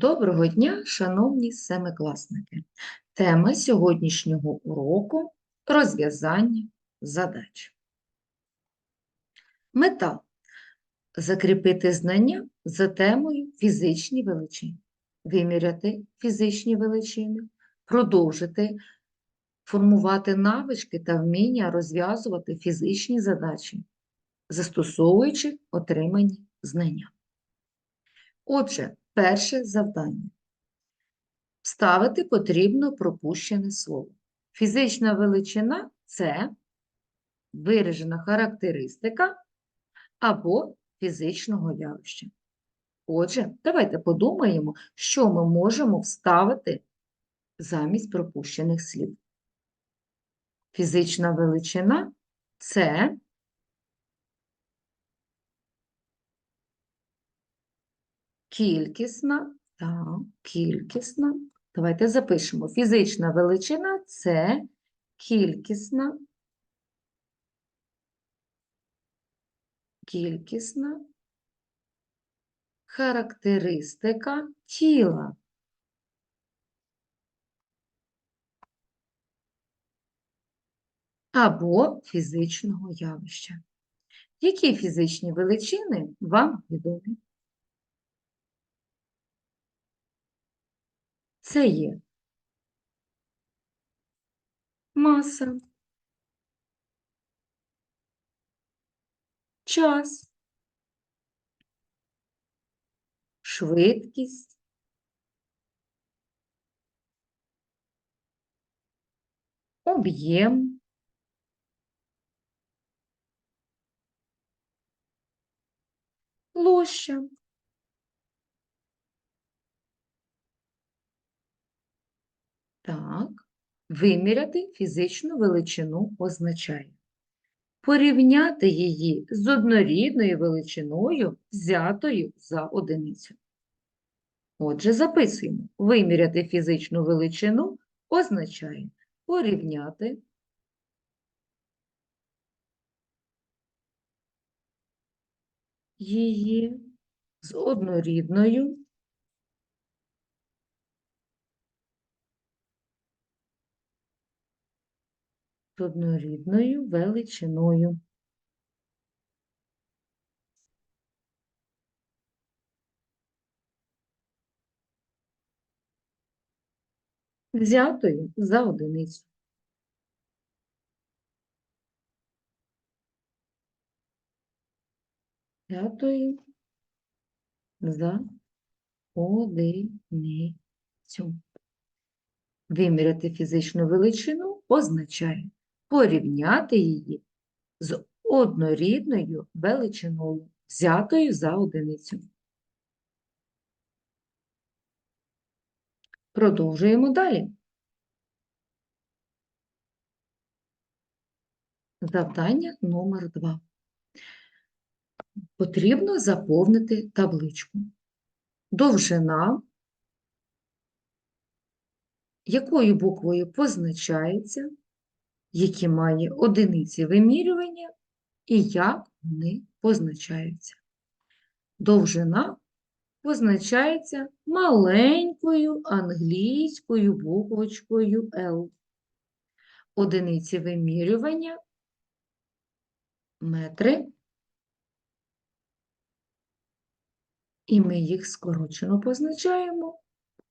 Доброго дня, шановні семикласники! Тема сьогоднішнього уроку розв'язання задач. Мета закріпити знання за темою фізичні величини, виміряти фізичні величини, продовжити формувати навички та вміння розв'язувати фізичні задачі, застосовуючи отримані знання. Отже, перше завдання. Вставити потрібно пропущене слово. Фізична величина це виражена характеристика або фізичного явища. Отже, давайте подумаємо, що ми можемо вставити замість пропущених слів. Фізична величина це кількісна, так, кількісна. Давайте запишемо. Фізична величина це кількісна, кількісна характеристика тіла. Або фізичного явища. Які фізичні величини вам відомі? Це є. Маса, час, швидкість, об'єм, площа. Так, виміряти фізичну величину означає порівняти її з однорідною величиною, взятою за одиницю. Отже, записуємо. Виміряти фізичну величину означає порівняти її з однорідною з однорідною величиною. Взятою за одиницю. Взятою за одиницю. Виміряти фізичну величину означає порівняти її з однорідною величиною, взятою за одиницю. Продовжуємо далі. Завдання номер 2. Потрібно заповнити табличку. Довжина якою буквою позначається, які має одиниці вимірювання і як вони позначаються. Довжина позначається маленькою англійською буквочкою L. Одиниці вимірювання метри, і ми їх скорочено позначаємо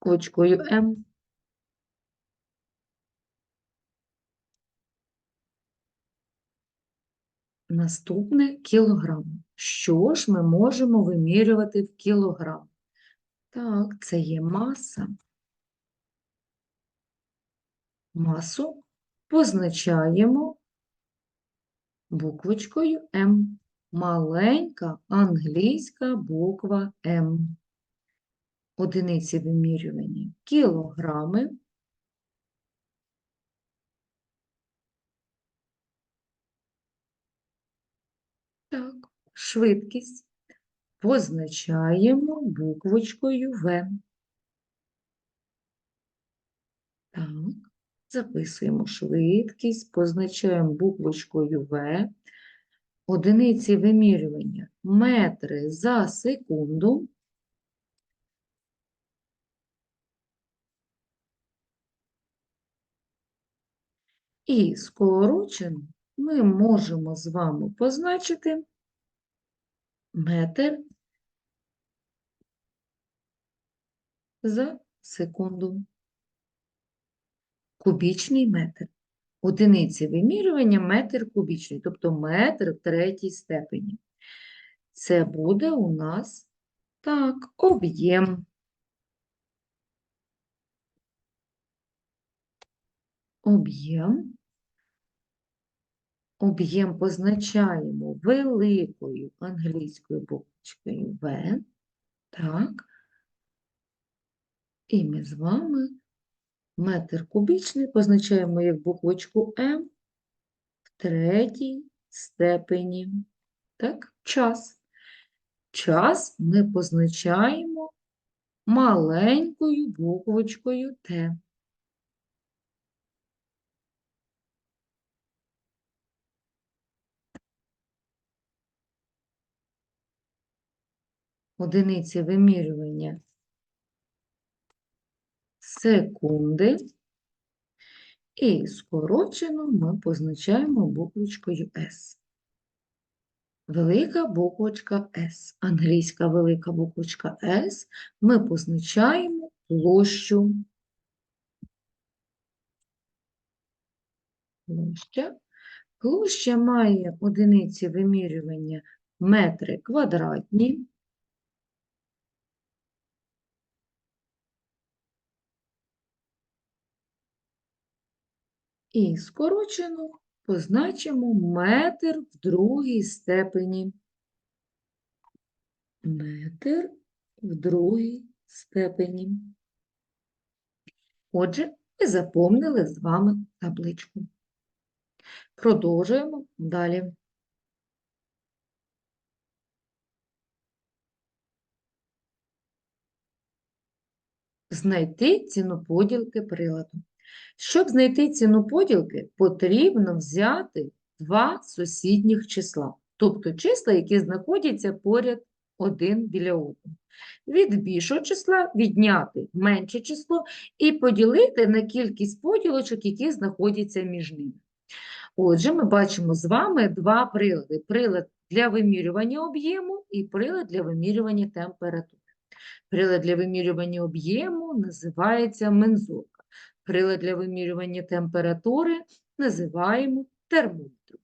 буквочкою М. Наступне кілограм. Що ж ми можемо вимірювати в кілограм? Так, це є маса. Масу позначаємо буквочкою М. Маленька англійська буква М. Одиниці вимірювання кілограми. Так, швидкість позначаємо буквочкою В. Так, записуємо швидкість, позначаємо буквочкою В. Одиниці вимірювання метри за секунду. І скорочено ми можемо з вами позначити метр за секунду. Кубічний метр. Одиниці вимірювання метр кубічний, тобто метр в третій степені. Це буде у нас так, об'єм. Об'єм. Об'єм позначаємо великою англійською буквочкою В. Так. І ми з вами метр кубічний позначаємо як буквочку М в третій степені. Так, час. Час ми позначаємо маленькою буквочкою Т. Одиниці вимірювання секунди. І скорочено ми позначаємо буквочкою С. Велика буквочка С. Англійська велика буквочка С. Ми позначаємо площу. Площа. Площа має одиниці вимірювання метри квадратні. І скорочено позначимо метр в другій степені. Метр в другій степені. Отже, ми заповнили з вами табличку. Продовжуємо далі. Знайти ціну поділки приладу. Щоб знайти ціну поділки, потрібно взяти два сусідніх числа, тобто числа, які знаходяться поряд один біля одного. Від більшого числа відняти менше число і поділити на кількість поділочок, які знаходяться між ними. Отже, ми бачимо з вами два прилади: прилад для вимірювання об'єму і прилад для вимірювання температури. Прилад для вимірювання об'єму називається мензурка. Прилад для вимірювання температури називаємо термометром.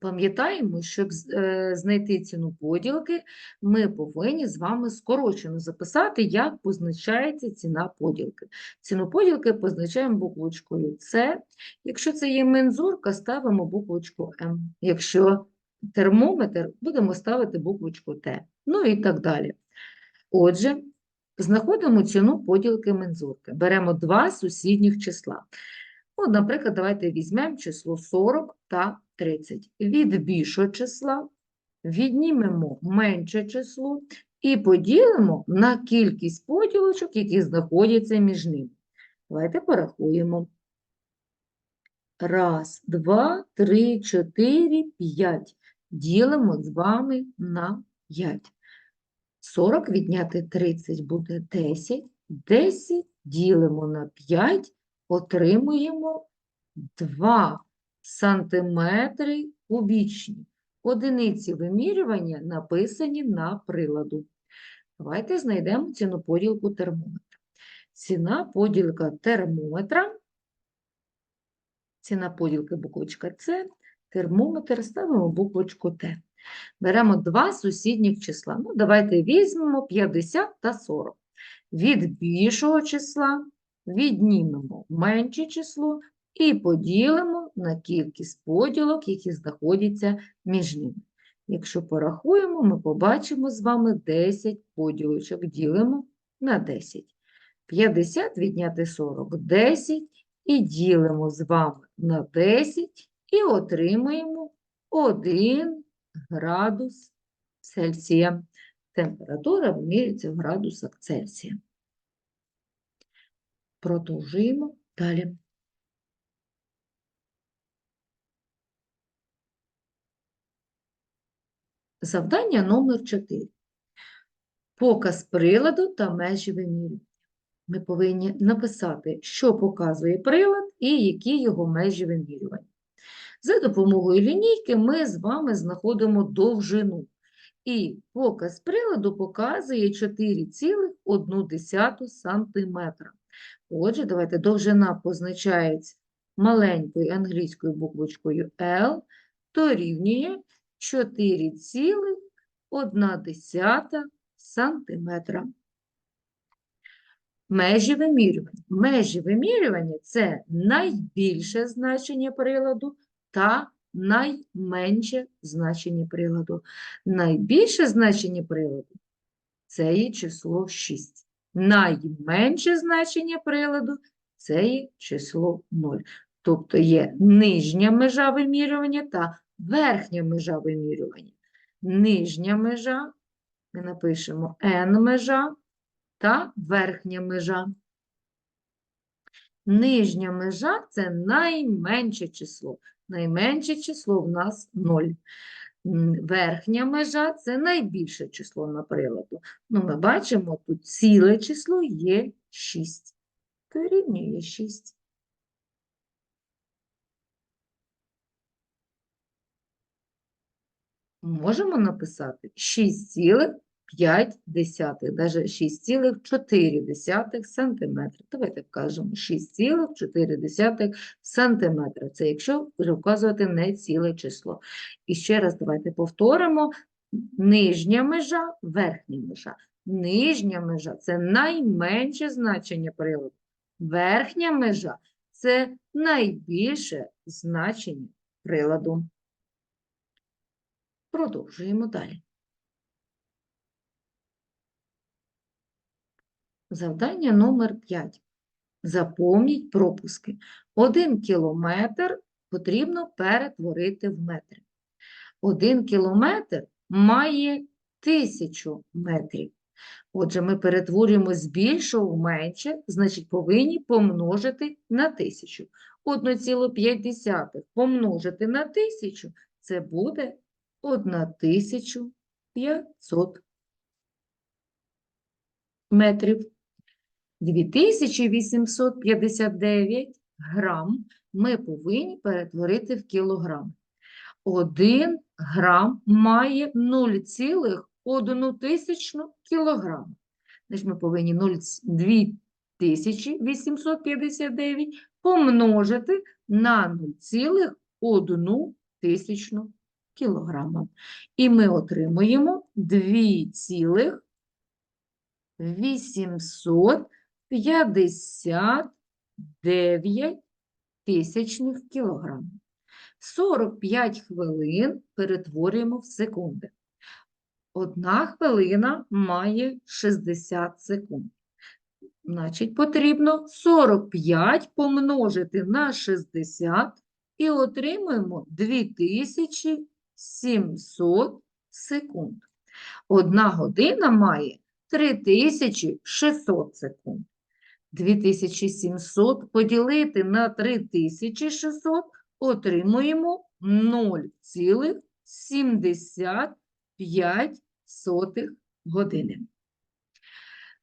Пам'ятаємо, щоб е, знайти ціну поділки, ми повинні з вами скорочено записати, як позначається ціна поділки. Ціну поділки позначаємо буквочкою С. Якщо це є мензурка, ставимо буквочку М. Якщо термометр, будемо ставити буквочку Т. Ну і так далі. Отже, знаходимо ціну поділки мензурки. Беремо два сусідніх числа. От, наприклад, давайте візьмемо число 40 та 30. Від більшого числа віднімемо менше число і поділимо на кількість поділочок, які знаходяться між ними. Давайте порахуємо. Раз, два, три, чотири, п'ять. Ділимо з вами на 5. 40 відняти 30 буде 10. 10 ділимо на 5, отримуємо 2 сантиметри кубічні. Одиниці вимірювання написані на приладу. Давайте знайдемо ціну поділку термометра. Ціна поділка термометра, ціна поділки буквочка С, термометр ставимо буквочку Т. Беремо два сусідніх числа. Ну, давайте візьмемо 50 та 40. Від більшого числа віднімемо менше число і поділимо на кількість поділок, які знаходяться між ними. Якщо порахуємо, ми побачимо з вами 10 поділочок. Ділимо на 10. 50 відняти 40 – 10. І ділимо з вами на 10 і отримаємо 1 градус Цельсія. Температура вимірюється в градусах Цельсія. Продовжуємо далі. Завдання номер 4. Показ приладу та межі вимірювання. Ми повинні написати, що показує прилад і які його межі вимірювання. За допомогою лінійки ми з вами знаходимо довжину. І показ приладу показує 4,1 см. Отже, давайте довжина позначається маленькою англійською буквочкою L, дорівнює 4,1 сантиметра. Межі вимірювання. Межі вимірювання – це найбільше значення приладу та найменше значення приладу. Найбільше значення приладу – це є число 6. Найменше значення приладу – це є число 0. Тобто є нижня межа вимірювання та верхня межа вимірювання. Нижня межа, ми напишемо n межа та верхня межа. Нижня межа – це найменше число. Найменше число в нас 0. Верхня межа – це найбільше число на приладу. Ну, ми бачимо, тут ціле число є 6. Дорівнює 6. Можемо написати 6,5, навіть 6,4 сантиметри. Давайте вкажемо 6,4 сантиметра. Це якщо вказувати не ціле число. І ще раз давайте повторимо. Нижня межа, верхня межа. Нижня межа – це найменше значення приладу. Верхня межа – це найбільше значення приладу. Продовжуємо далі. Завдання номер 5. Заповніть пропуски. Один кілометр потрібно перетворити в метри. Один кілометр має тисячу метрів. Отже, ми перетворюємо з більшого в менше, значить повинні помножити на тисячу. 1,5 помножити на тисячу – це буде 1500 метрів. 2859 грам ми повинні перетворити в кілограм. 1 грам має 0,1 тисячну кілограм. Значить, ми повинні 2859 помножити на 0,1 тисячну кілограма. І ми отримуємо 2,859 тисячних кілограм. 45 хвилин перетворюємо в секунди. Одна хвилина має 60 секунд. Значить, потрібно 45 помножити на 60 і отримуємо 2700 секунд. Одна година має 3600 секунд. 2700 поділити на 3600 отримуємо 0,75 години.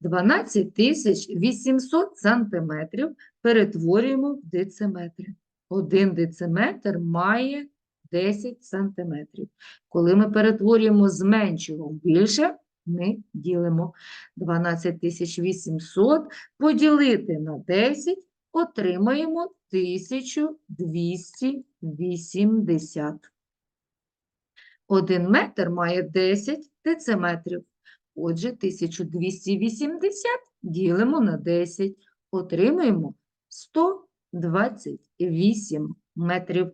12800 сантиметрів перетворюємо в дециметри. Один дециметр має 10 сантиметрів. Коли ми перетворюємо з меншого в більше, ми ділимо 12800 поділити на 10, отримаємо 1280. Один метр має 10 дециметрів. Отже, 1280 ділимо на 10, отримаємо 128 метрів.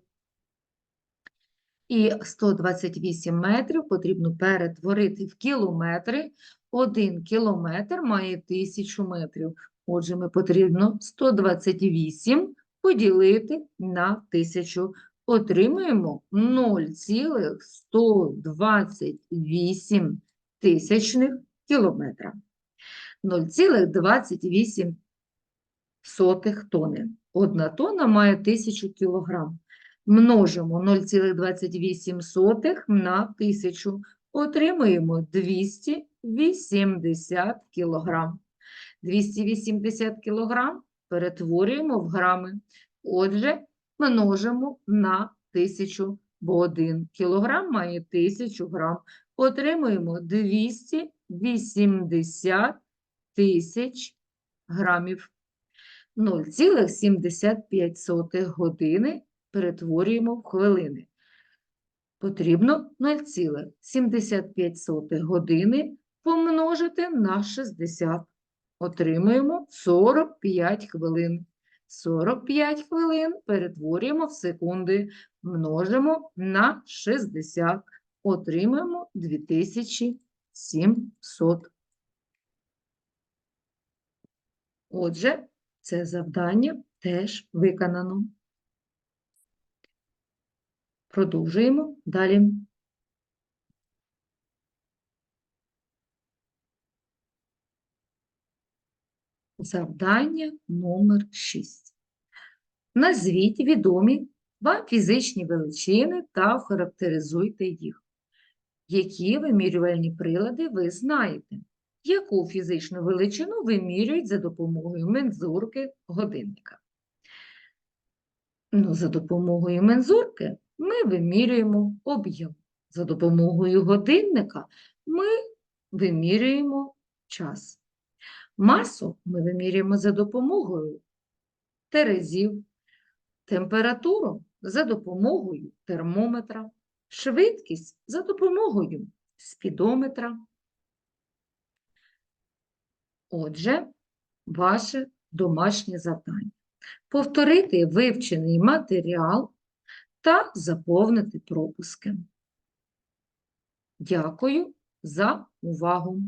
І 128 метрів потрібно перетворити в кілометри. Один кілометр має 1000 метрів. Отже, ми потрібно 128 поділити на 1000. Отримуємо 0,128 тисячних кілометра. 0,28 сотих тони. Одна тонна має 1000 кілограм. Множимо 0,28 на 1000. Отримуємо 280 кілограм. 280 кілограм перетворюємо в грами. Отже, множимо на 1000, бо 1 кілограм має 1000 грам. Отримуємо 280 тисяч грамів. 0,75 години перетворюємо в хвилини. Потрібно 0,75 години помножити на 60. Отримуємо 45 хвилин. 45 хвилин перетворюємо в секунди, множимо на 60. Отримуємо 2700. Отже, це завдання теж виконано. Продовжуємо далі. Завдання номер 6. Назвіть відомі вам фізичні величини та охарактеризуйте їх. Які вимірювальні прилади ви знаєте? Яку фізичну величину вимірюють за допомогою мензурки годинника? Ну, за допомогою мензурки ми вимірюємо об'єм. За допомогою годинника ми вимірюємо час. Масу ми вимірюємо за допомогою терезів, температуру за допомогою термометра, швидкість за допомогою спідометра. Отже, ваше домашнє завдання. Повторити вивчений матеріал та заповнити пропуски. Дякую за увагу!